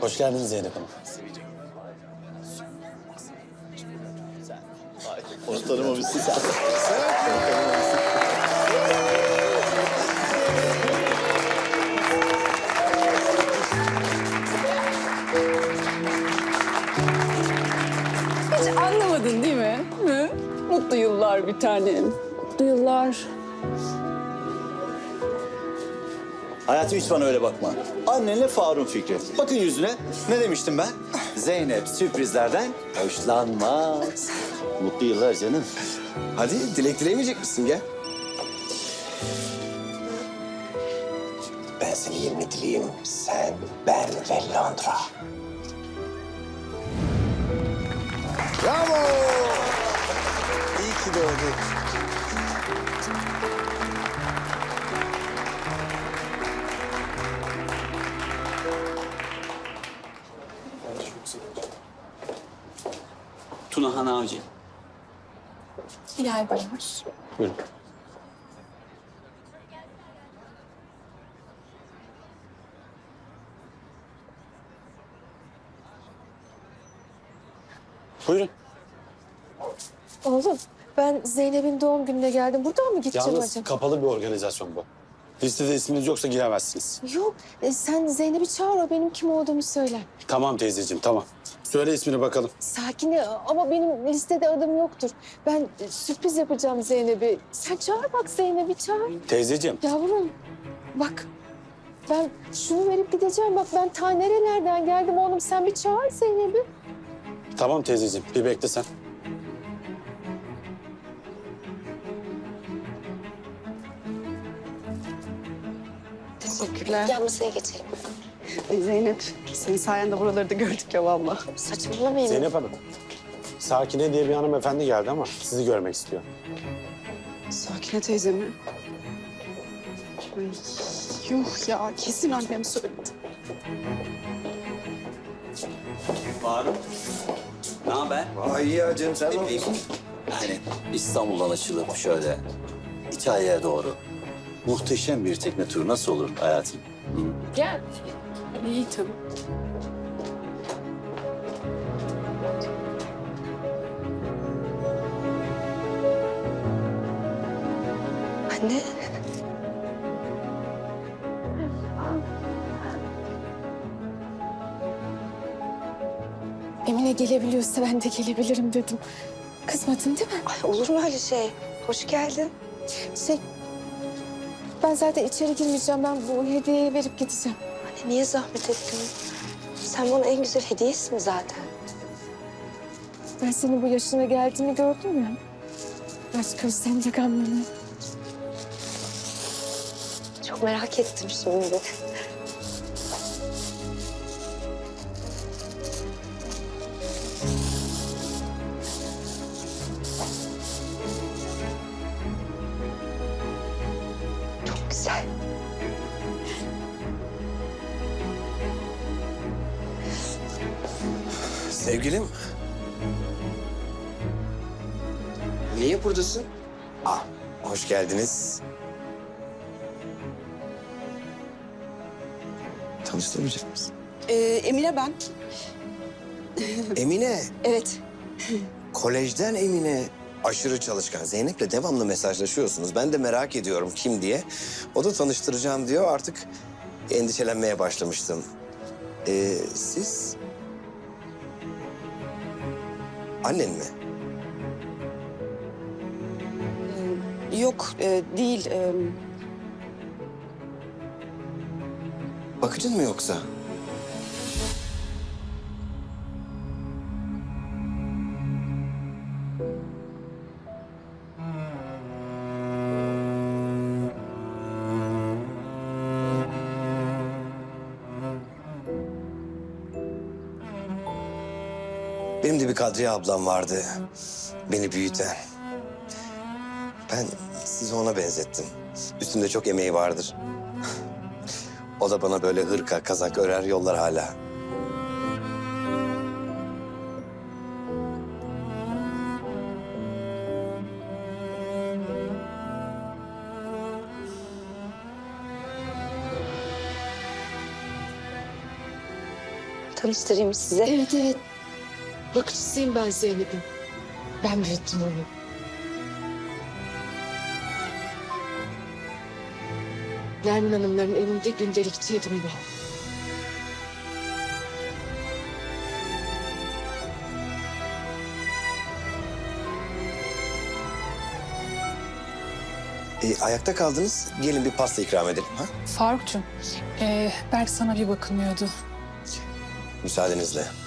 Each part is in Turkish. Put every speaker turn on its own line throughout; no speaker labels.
Hoş geldiniz Zeynep Hanım.
Onu tanımamışsın sen.
Hiç anlamadın değil mi? Hı? Mutlu yıllar bir tanem. Mutlu yıllar.
Hayatım hiç bana öyle bakma. Annenle Faruk'un fikri. Bakın yüzüne. Ne demiştim ben? Zeynep sürprizlerden hoşlanmaz. Mutlu yıllar canım.
Hadi dilek dilemeyecek misin gel. Ben senin yerine dileyim. Sen, ben ve Londra. Bravo! İyi ki doğdun.
Tuna Han Avcı.
Hilal Bayar.
Buyurun. Buyurun.
Oğlum ben Zeynep'in doğum gününe geldim. Buradan mı gideceğim
Yalnız
acaba?
kapalı bir organizasyon bu. Listede isminiz yoksa giremezsiniz.
Yok e, sen Zeynep'i çağır o benim kim olduğumu söyler.
Tamam teyzeciğim tamam. Söyle ismini bakalım.
Sakine ama benim listede adım yoktur. Ben e, sürpriz yapacağım Zeynep'i. Sen çağır bak Zeynep'i çağır.
Teyzeciğim.
Yavrum bak ben şunu verip gideceğim. Bak ben ta nerelerden geldim oğlum. Sen bir çağır Zeynep'i.
Tamam teyzeciğim bir bekle sen.
Teşekkürler.
Gel masaya geçelim.
Ay Zeynep, senin sayende buraları da gördük ya valla.
Saçmalamayın.
Zeynep Hanım. Sakine diye bir hanımefendi geldi ama sizi görmek istiyor.
Sakine teyze mi? Ay, yuh ya, kesin annem söyledi.
Faruk. Ne haber?
Aa, iyi ya canım sen
Ne. Yani İstanbul'dan açılıp şöyle İtalya'ya doğru. Muhteşem bir tekne turu nasıl olur hayatım?
Gel.
İyi tabii.
Anne. Emine gelebiliyorsa ben de gelebilirim dedim. Kızmadın değil mi?
Ay olur mu öyle şey? Hoş geldin.
Şey, ben zaten içeri girmeyeceğim. Ben bu hediyeyi verip gideceğim.
Anne niye zahmet ettin? Sen bana en güzel hediyesin zaten.
Ben senin bu yaşına geldiğini gördüm ya. Aşk özlem de gamını.
Çok merak ettim şimdi.
Sevgilim. Niye buradasın? Ah, hoş geldiniz. Tanıştırmayacak mısın?
Ee, Emine ben.
Emine,
Evet.
kolejden Emine. Aşırı çalışkan. Zeynep'le devamlı mesajlaşıyorsunuz. Ben de merak ediyorum kim diye. O da tanıştıracağım diyor. Artık endişelenmeye başlamıştım. Ee, siz? Annen mi?
Yok, e, değil. E,
Bakıcın mı yoksa? Benim de bir Kadriye ablam vardı. Beni büyüten. Ben sizi ona benzettim. Üstümde çok emeği vardır. O da bana böyle hırka, kazak örer yollar hala.
Tanıştırayım size.
Evet evet. Bakıcısıyım ben Zeynep'in. Ben büyüttüm onu. Nermin Hanımların evinde gündelikçiydim ben.
E, ayakta kaldınız. Gelin bir pasta ikram edelim. Ha?
Farukcuğum, ee, Berk sana bir bakınıyordu.
Müsaadenizle.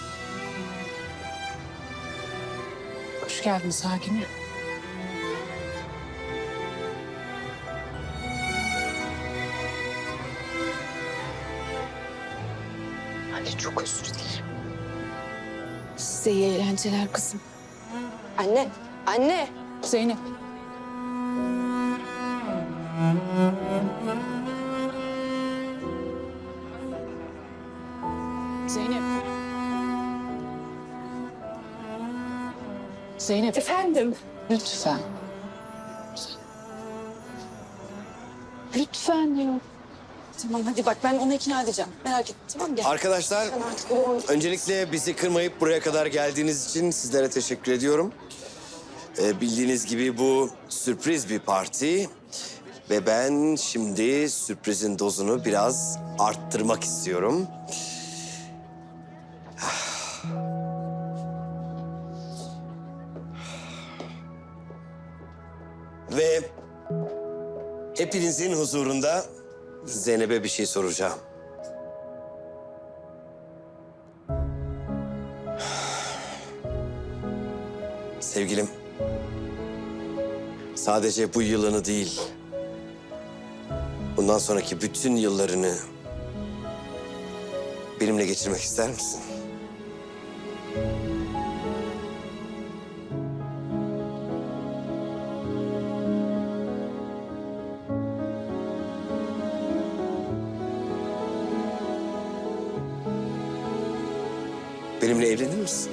Hoş geldin Sakin'e.
Anne çok özür dilerim. Size iyi eğlenceler kızım.
Anne, anne.
Zeynep. Zeynep. Zeynep.
Efendim?
Lütfen.
Lütfen diyor. Tamam hadi bak ben onu ikna edeceğim. Merak etme tamam gel.
Arkadaşlar, öncelikle bizi kırmayıp buraya kadar geldiğiniz için sizlere teşekkür ediyorum. Ee, bildiğiniz gibi bu sürpriz bir parti. Ve ben şimdi sürprizin dozunu biraz arttırmak istiyorum. Ve hepinizin huzurunda Zeynep'e bir şey soracağım. Sevgilim, sadece bu yılını değil, bundan sonraki bütün yıllarını benimle geçirmek ister misin? Benimle evlenir misin?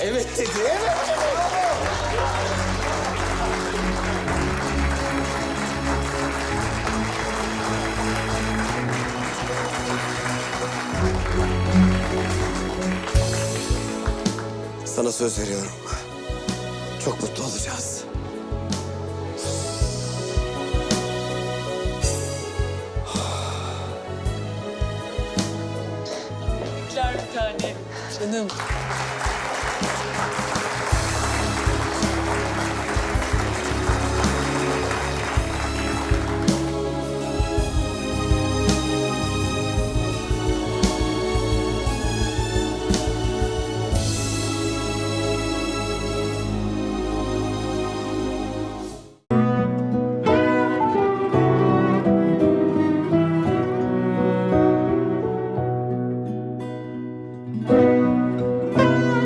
Evet dedi, evet. Sana söz veriyorum. Çok mutlu olacağız.
Bir tane. Canım.